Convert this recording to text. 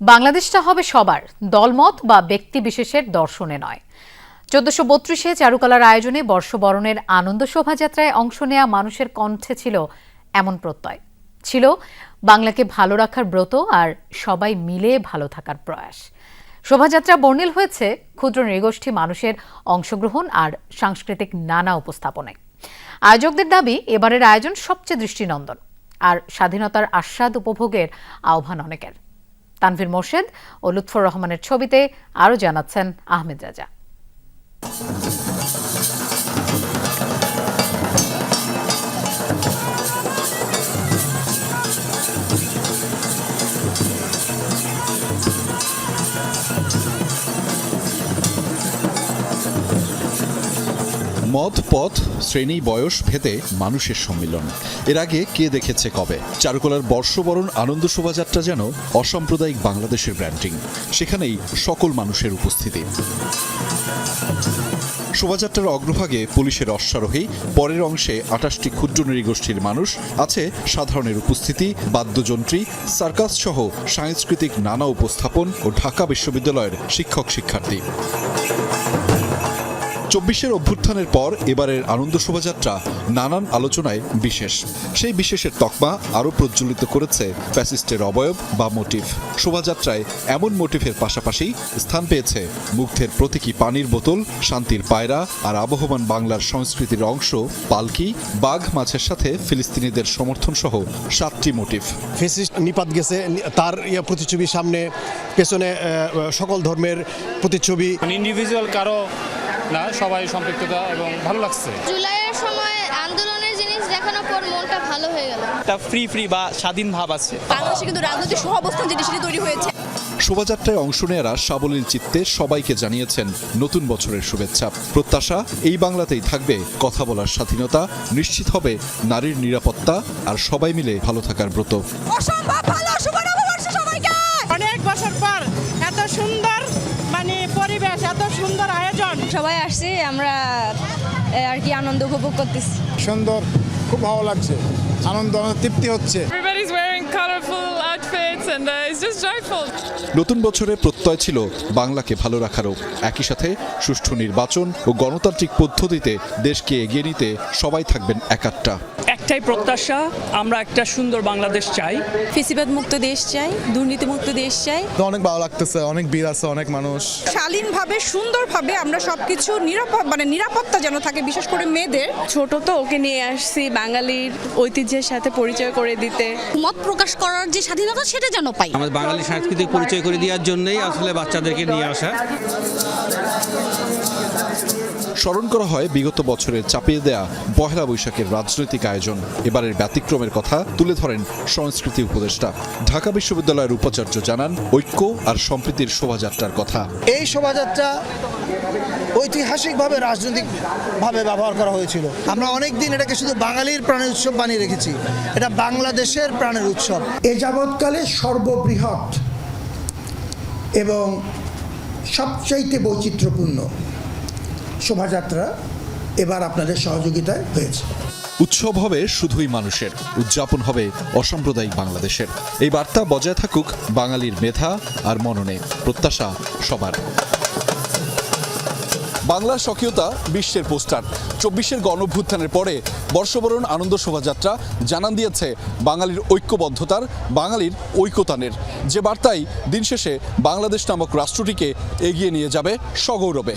বাংলাদেশটা হবে সবার, দলমত বা ব্যক্তি বিশেষের দর্শনে নয়। চোদ্দশো বত্রিশে চারুকলার আয়োজনে বর্ষবরণের আনন্দ শোভাযাত্রায় অংশ নেয়া মানুষের কণ্ঠে ছিল এমন প্রত্যয়। ছিল বাংলাকে ভালো রাখার ব্রত আর সবাই মিলে ভালো থাকার প্রয়াস। শোভাযাত্রা বর্ণিল হয়েছে ক্ষুদ্র নৃগোষ্ঠী মানুষের অংশগ্রহণ আর সাংস্কৃতিক নানা উপস্থাপনায়। আয়োজকদের দাবি, এবারের আয়োজন সবচেয়ে দৃষ্টিনন্দন আর স্বাধীনতার আস্বাদ উপভোগের আহ্বান অনেকের। তানভীর মোর্শেদ ও লুৎফর রহমানের ছবিতে আরও জানাচ্ছেন আহমেদ রাজা। মত পথ, শ্রেণি, বয়স, ভেদে মানুষের সম্মিলন। এর আগে কে দেখেছে কবে? চারুকলার বর্ষবরণ আনন্দ শোভাযাত্রা যেন অসাম্প্রদায়িক বাংলাদেশের ব্র্যান্ডিং সেখানেই সকল মানুষের উপস্থিতি। শোভাযাত্রার অগ্রভাগে পুলিশের অশ্বারোহী, পরের অংশে আটাশটি ক্ষুদ্র নৃগোষ্ঠীর মানুষ আছে সাধারণের উপস্থিতি, বাদ্যযন্ত্রী, সার্কাস সহ সাংস্কৃতিক নানা উপস্থাপন ও ঢাকা বিশ্ববিদ্যালয়ের শিক্ষক শিক্ষার্থী চব্বিশের অভ্যুত্থানের পর এবারের আনন্দ শোভাযাত্রা নানান আলোচনায় বিশেষ। সেই বিশেষের তকমা আরও প্রজ্বলিত করেছে ফ্যাসিস্টের অবয়ব বা মোটিভ। শোভাযাত্রায় এমন মোটিভের পাশাপাশি স্থান পেয়েছে মুগ্ধের প্রতীকী পানির বোতল শান্তির পায়রা আর আবহমান বাংলার সংস্কৃতির অংশ পালকি বাঘ মাছের সাথে ফিলিস্তিনিদের সমর্থন সহ সাতটি মোটিভ। ফেসিস্ট নিপাত গেছে তার ইয়ে প্রতিচ্ছবির সামনে পেছনে সকল ধর্মের প্রতিচ্ছবি। ইন্ডিভিজুয়াল কারও না সবাই সম্পৃক্ততা এবং ভালো লাগছে। জুলাইয়ের সময় আন্দোলনের জিনিস দেখানোর পর মনটা ভালো হয়ে গেল। একটা ফ্রি ফ্রি বা স্বাধীন ভাব আছে। বাংলাদেশে কিন্তু রাজনৈতিক সহ অবস্থান যে সেটি তৈরি হয়েছে। শোভাযাত্রায় অংশ নেয়ারা সাবলীল চিত্তে সবাইকে জানিয়েছেন নতুন বছরের শুভেচ্ছা। প্রত্যাশা এই বাংলাতেই থাকবে কথা বলার স্বাধীনতা নিশ্চিত হবে নারীর নিরাপত্তা আর সবাই মিলে ভালো থাকার ব্রত। অসম্ভব ভালো শুভ নববর্ষ সবাইকে! অনেক বছর পর এত সুন্দর মানে পরিবেশ সবাই আসছি আমরা এ, আর কি আনন্দ উপভোগ করতেছি সুন্দর খুব ভালো লাগছে আনন্দ তৃপ্তি হচ্ছে Everybody's wearing colorful outfits and uh, just joyful. নতুন বছরে প্রত্যয় ছিল বাংলাকে ভালো রাখারও। একই সাথে সুষ্ঠু নির্বাচন ও গণতান্ত্রিক পদ্ধতিতে দেশকে এগিয়ে নিতে সবাই থাকবেন একাট্টা একটাই প্রত্যাশা আমরা একটা সুন্দর বাংলাদেশ চাই। ফেসিবাদ মুক্ত দেশ চাই দুর্নীতি মুক্ত দেশ চাই। অনেক ভালো লাগতেছে অনেক ভিড় আছে অনেক মানুষ। শালীনভাবে সুন্দরভাবে আমরা সবকিছু নিরাপদ মানে নিরাপত্তা যেন থাকে বিশেষ করে মেয়েদের। ছোট তো ওকে নিয়ে আসছি বাঙালির ঐতিহ্যের সাথে পরিচয় করে দিতে। মত প্রকাশ করার যে স্বাধীনতা সেটা যেন পাই। আমাদের বাঙালি সাংস্কৃতিক পরিচয় করে দেওয়ার জন্যই আসলে বাচ্চাদেরকে নিয়ে আসা। স্মরণ করা হয় বিগত বছরের চাপিয়ে দেয়া পহেলা বৈশাখের রাজনৈতিক আয়োজন। এবারের ব্যতিক্রমের কথা তুলে ধরেন সংস্কৃতি উপদেষ্টা। ঢাকা বিশ্ববিদ্যালয়ের উপাচার্য জানান ঐক্য আর সম্প্রীতির শোভাযাত্রার কথা। এই শোভাযাত্রা ঐতিহাসিকভাবে রাজনৈতিকভাবে ব্যবহার করা হয়েছিল। আমরা অনেক দিন এটাকে শুধু বাঙালির প্রাণের উৎসব বানিয়ে রেখেছি। এটা বাংলাদেশের প্রাণের উৎসব। এ যাবৎকালে সর্ববৃহৎ এবং সবচাইতে বৈচিত্র্যপূর্ণ শোভাযাত্রা এবার আপনাদের সহযোগিতায় হয়েছে। উৎসব হবে শুধুই মানুষের, উদযাপন হবে অসাম্প্রদায়িক বাংলাদেশের। এই বার্তা বজায় থাকুক বাঙালির মেধা আর মননে, প্রত্যাশা সবার। বাংলার স্বকীয়তা বিশ্বের পোস্টার। চব্বিশের গণভ্যুত্থানের পরে বর্ষবরণ আনন্দ শোভাযাত্রা জানান দিয়েছে বাঙালির ঐক্যবদ্ধতার, বাঙালির ঐক্যতানের। যে বার্তাই দিন শেষে বাংলাদেশ নামক রাষ্ট্রটিকে এগিয়ে নিয়ে যাবে সগৌরবে।